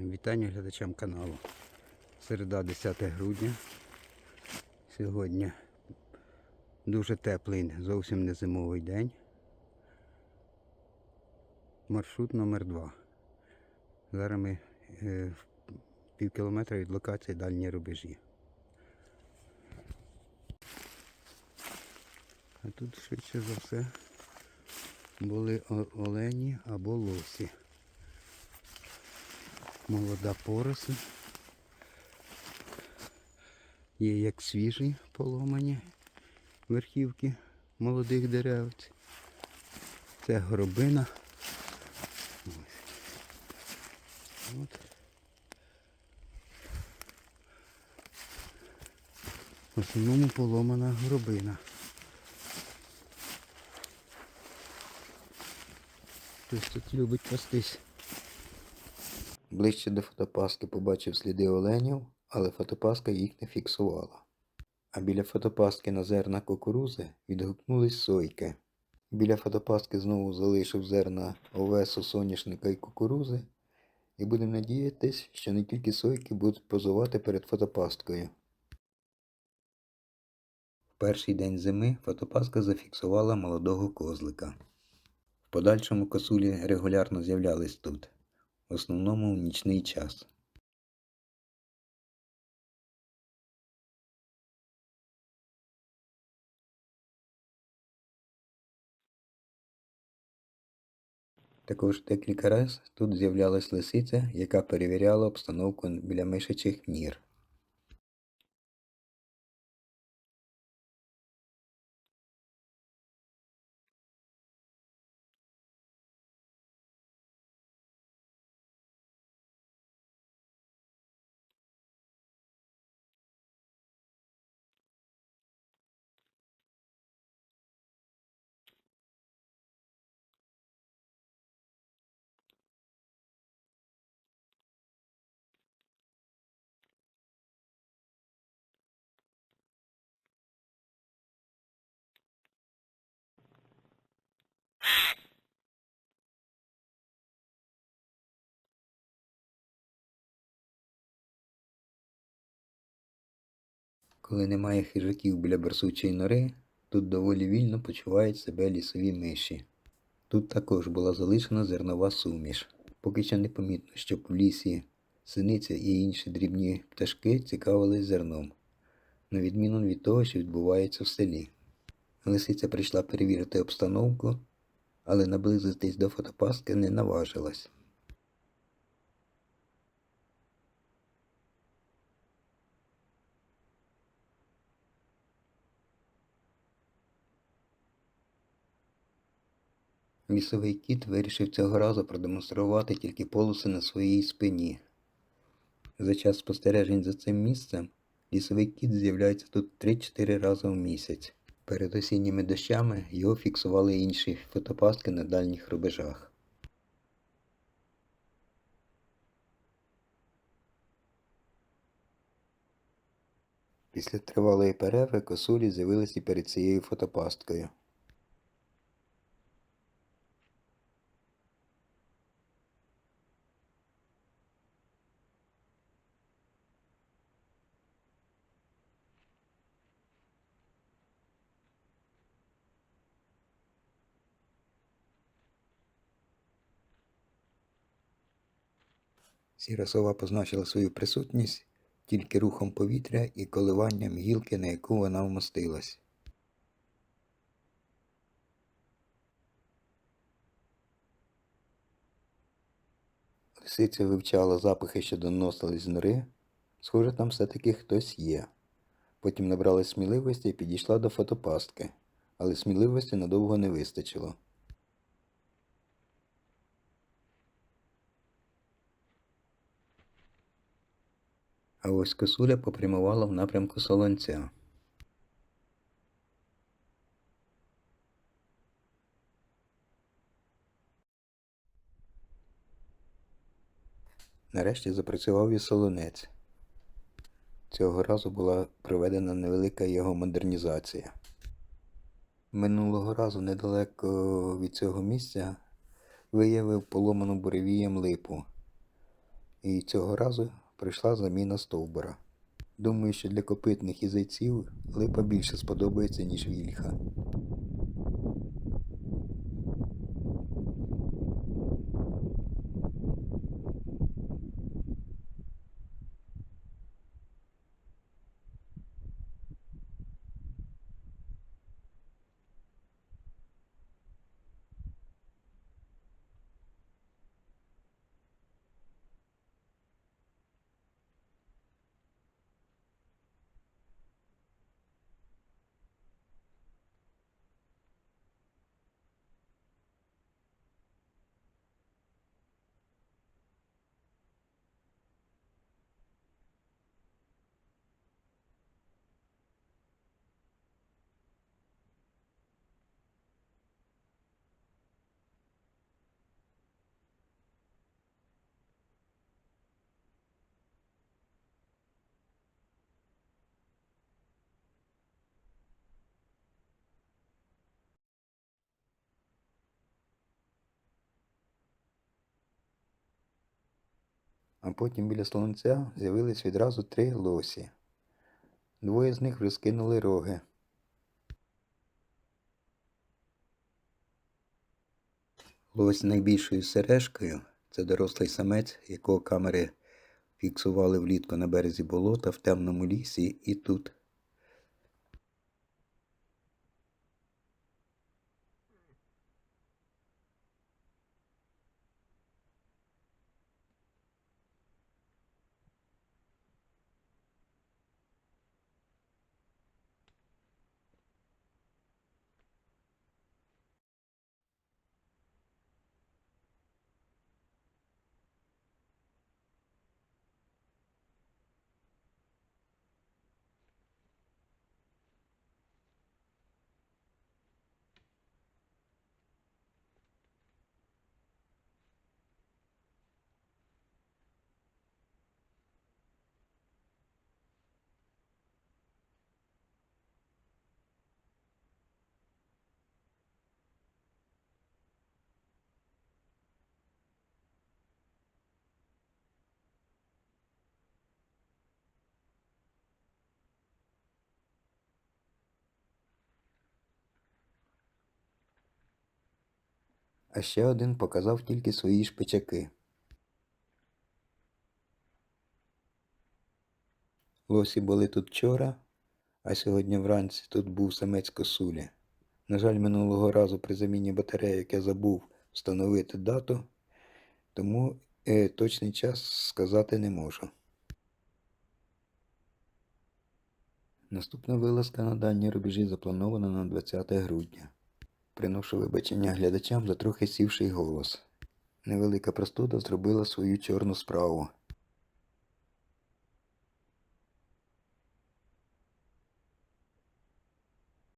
Вітання глядачам каналу. Середа 10 грудня. Сьогодні дуже теплий, зовсім не зимовий день. Маршрут номер 2 Зараз ми е, пів кілометра від локації дальні рубежі. А тут швидше за все були олені або лосі. Молода поросль. Є як свіжі поломані верхівки молодих дерев. Це горобина. Ось. От. В основному поломана горобина. Хтось тут любить пастись. Ближче до фотопаски побачив сліди оленів, але фотопаска їх не фіксувала. А біля фотопаски на зерна кукурузи відгукнулись сойки. Біля фотопаски знову залишив зерна овесу, соняшника і кукурузи, і будемо надіятись, що не тільки сойки будуть позувати перед фотопасткою. В перший день зими фотопаска зафіксувала молодого козлика. В подальшому косулі регулярно з'являлись тут в основному в нічний час. Також декілька разів тут з'являлась лисиця, яка перевіряла обстановку біля мишачих нір. Коли немає хижаків біля барсучої нори, тут доволі вільно почувають себе лісові миші. Тут також була залишена зернова суміш. Поки що не помітно, щоб в лісі синиця і інші дрібні пташки цікавились зерном, на відміну від того, що відбувається в селі. Лисиця прийшла перевірити обстановку, але наблизитись до фотопастки не наважилась. Лісовий кіт вирішив цього разу продемонструвати тільки полоси на своїй спині. За час спостережень за цим місцем лісовий кіт з'являється тут 3-4 рази в місяць. Перед осінніми дощами його фіксували інші фотопастки на дальніх рубежах. Після тривалої перерви косулі з'явилися перед цією фотопасткою. Сіра сова позначила свою присутність тільки рухом повітря і коливанням гілки, на яку вона вмостилась. Лисиця вивчала запахи, що доносились з нори. Схоже, там все-таки хтось є. Потім набрала сміливості і підійшла до фотопастки, але сміливості надовго не вистачило. А ось косуля попрямувала в напрямку солонця. Нарешті запрацював і солонець. Цього разу була проведена невелика його модернізація. Минулого разу недалеко від цього місця виявив поломану буревієм липу. І цього разу прийшла заміна стовбура. Думаю, що для копитних і зайців липа більше сподобається, ніж вільха. А потім біля слонця з'явились відразу три лосі. Двоє з них вже скинули роги. Лось з найбільшою сережкою це дорослий самець, якого камери фіксували влітку на березі болота в темному лісі і тут. А ще один показав тільки свої шпичаки. Лосі були тут вчора, а сьогодні вранці тут був самець косулі. На жаль, минулого разу при заміні батарейок я забув встановити дату, тому е, точний час сказати не можу. Наступна вилазка на дальні рубежі запланована на 20 грудня. Приношу вибачення глядачам за трохи сівший голос. Невелика простуда зробила свою чорну справу.